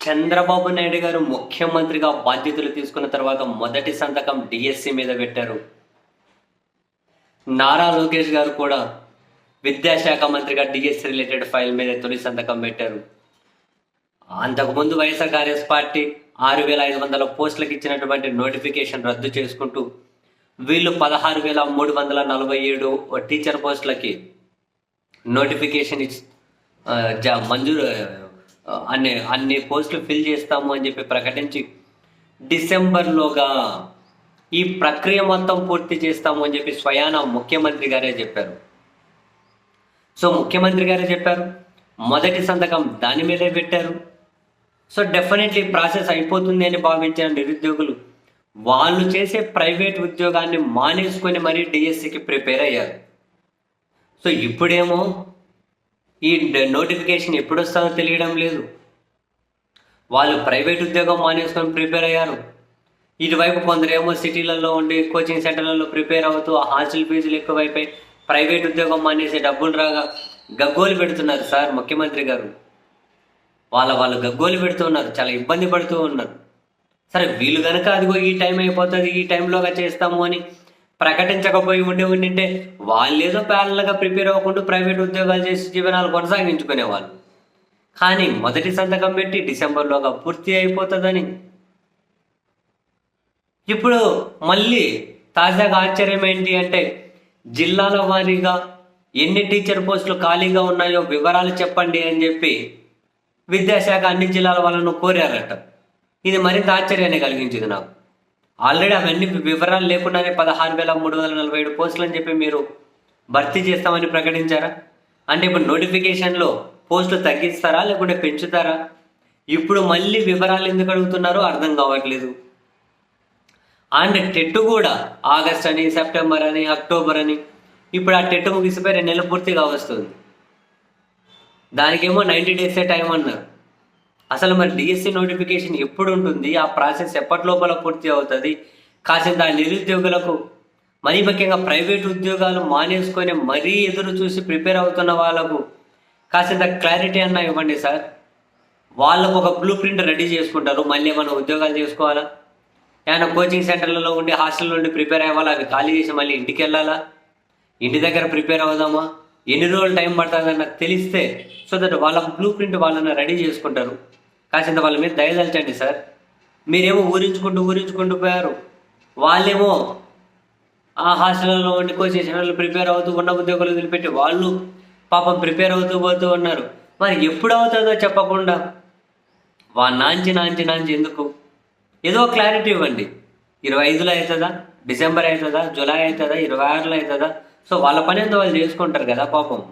చంద్రబాబు నాయుడు గారు ముఖ్యమంత్రిగా బాధ్యతలు తీసుకున్న తర్వాత మొదటి సంతకం డిఎస్సి మీద పెట్టారు. నారా లోకేష్ గారు కూడా విద్యాశాఖ మంత్రిగా డిఎస్సి రిలేటెడ్ ఫైల్ మీద తొలి సంతకం పెట్టారు. అంతకుముందు వైఎస్ఆర్ కాంగ్రెస్ పార్టీ ఆరు వేల ఐదు వందల పోస్టులకు ఇచ్చినటువంటి నోటిఫికేషన్ రద్దు చేసుకుంటూ వీళ్ళు పదహారు వేల మూడు వందల నలభై ఏడు టీచర్ పోస్టులకి నోటిఫికేషన్ ఇచ్చి జా- మంజూరు అన్ని అన్ని పోస్టులు ఫిల్ చేస్తాము అని చెప్పి ప్రకటించి డిసెంబర్లోగా ఈ ప్రక్రియ మొత్తం పూర్తి చేస్తాము అని చెప్పి స్వయాన ముఖ్యమంత్రి గారే చెప్పారు. సో ముఖ్యమంత్రి గారే చెప్పారు మొదటి సంతకం దాని మీదే పెట్టారు. సో డెఫినెట్లీ ప్రాసెస్ అయిపోతుంది అని భావించిన నిరుద్యోగులు వాళ్ళు చేసే ప్రైవేట్ ఉద్యోగాన్ని మానేసుకొని మరీ డిఎస్సికి ప్రిపేర్ అయ్యారు. సో ఇప్పుడేమో ఈ నోటిఫికేషన్ ఎప్పుడు వస్తుందో తెలియడం లేదు. వాళ్ళు ప్రైవేట్ ఉద్యోగం మానేసుకొని ప్రిపేర్ అయ్యారు. ఇటువైపు కొందరేమో సిటీలలో ఉండి కోచింగ్ సెంటర్లలో ప్రిపేర్ అవుతూ ఆ హాస్టల్ ఫీజులు ఎక్కువైపోయి ప్రైవేట్ ఉద్యోగం మానేసి డబ్బులు రాగా గగ్గోలు పెడుతున్నారు సార్ ముఖ్యమంత్రి గారు. వాళ్ళ వాళ్ళు గగ్గోలు పెడుతూ ఉన్నారు చాలా ఇబ్బంది పడుతూ ఉన్నారు. సరే వీళ్ళు కనుక అదిగో ఈ టైం అయిపోతుంది ఈ టైంలోగా చేస్తాము అని ప్రకటించకపోయి ఉండి ఉండింటే వాళ్ళు ఏదో ప్యారల్గా ప్రిపేర్ అవ్వకుండా ప్రైవేట్ ఉద్యోగాలు చేసి జీవనాలు కొనసాగించుకునేవాళ్ళు. కానీ మొదటి సంతకం పెట్టి డిసెంబర్లోగా పూర్తి అయిపోతుందని. ఇప్పుడు మళ్ళీ తాజాగా ఆశ్చర్యం ఏంటి అంటే జిల్లాల వారీగా ఎన్ని టీచర్ పోస్టులు ఖాళీగా ఉన్నాయో వివరాలు చెప్పండి అని చెప్పి విద్యాశాఖ అన్ని జిల్లాల వాళ్ళను కోరారట. ఇది మరింత ఆశ్చర్యాన్ని కలిగించింది నాకు. ఆల్రెడీ అవన్నీ వివరాలు లేకుండానే పదహారు వేల మూడు వందల నలభై ఏడు పోస్టులు అని చెప్పి మీరు భర్తీ చేస్తామని ప్రకటించారా? అంటే ఇప్పుడు నోటిఫికేషన్లో పోస్టులు తగ్గిస్తారా లేకుంటే పెంచుతారా? ఇప్పుడు మళ్ళీ వివరాలు ఎందుకు అడుగుతున్నారో అర్థం కావట్లేదు. అండ్ టెట్ కూడా ఆగస్ట్ అని సెప్టెంబర్ అని అక్టోబర్ అని. ఇప్పుడు ఆ టెట్ ముగిసిపోయి రెండు నెలలు పూర్తిగా వస్తుంది. దానికేమో నైంటీ డేసే టైం అన్నారు. అసలు మరి డిఎస్సి నోటిఫికేషన్ ఎప్పుడు ఉంటుంది ఆ ప్రాసెస్ ఎప్పటి లోపల పూర్తి అవుతుంది? కాసేంత నిరుద్యోగులకు మరీ ముఖ్యంగా ప్రైవేట్ ఉద్యోగాలు మానేసుకొని మరీ ఎదురు చూసి ప్రిపేర్ అవుతున్న వాళ్ళకు కాసేంత క్లారిటీ అన్న ఇవ్వండి సార్. వాళ్ళకు ఒక బ్లూ ప్రింట్ రెడీ చేసుకుంటారు. మళ్ళీ ఏమైనా ఉద్యోగాలు చేసుకోవాలా? ఏమైనా కోచింగ్ సెంటర్లలో ఉండి హాస్టల్లో ఉండి ప్రిపేర్ అవ్వాలా? అవి ఖాళీ చేసి మళ్ళీ ఇంటికి వెళ్ళాలా? ఇంటి దగ్గర ప్రిపేర్ అవుదామా? ఎన్ని రోజులు టైం పడుతుందన్న తెలిస్తే సో దట్ వాళ్ళ బ్లూ ప్రింట్ వాళ్ళని రెడీ చేసుకుంటారు. కాసింత వాళ్ళ మీద దయదల్చండి సార్. మీరేమో ఊరించుకుంటూ ఊరించుకుంటూ పోయారు. వాళ్ళేమో ఆ హాస్టల్లో ఉండి కోసేసిన వాళ్ళు ప్రిపేర్ అవుతూ ఉన్న ఉద్యోగులు వదిలిపెట్టి వాళ్ళు పాపం ప్రిపేర్ అవుతూ పోతూ ఉన్నారు. మరి ఎప్పుడు అవుతుందో చెప్పకుండా వా నాంచి నాంచి నాంచి ఎందుకు? ఏదో క్లారిటీ ఇవ్వండి. ఇరవై ఐదులో అవుతుందా? డిసెంబర్ అవుతుందా? జూలై అవుతుందా? ఇరవై ఆరులో అవుతుందా? సో వాళ్ళ పని ఎంత వాళ్ళు చేసుకుంటారు కదా పాపం.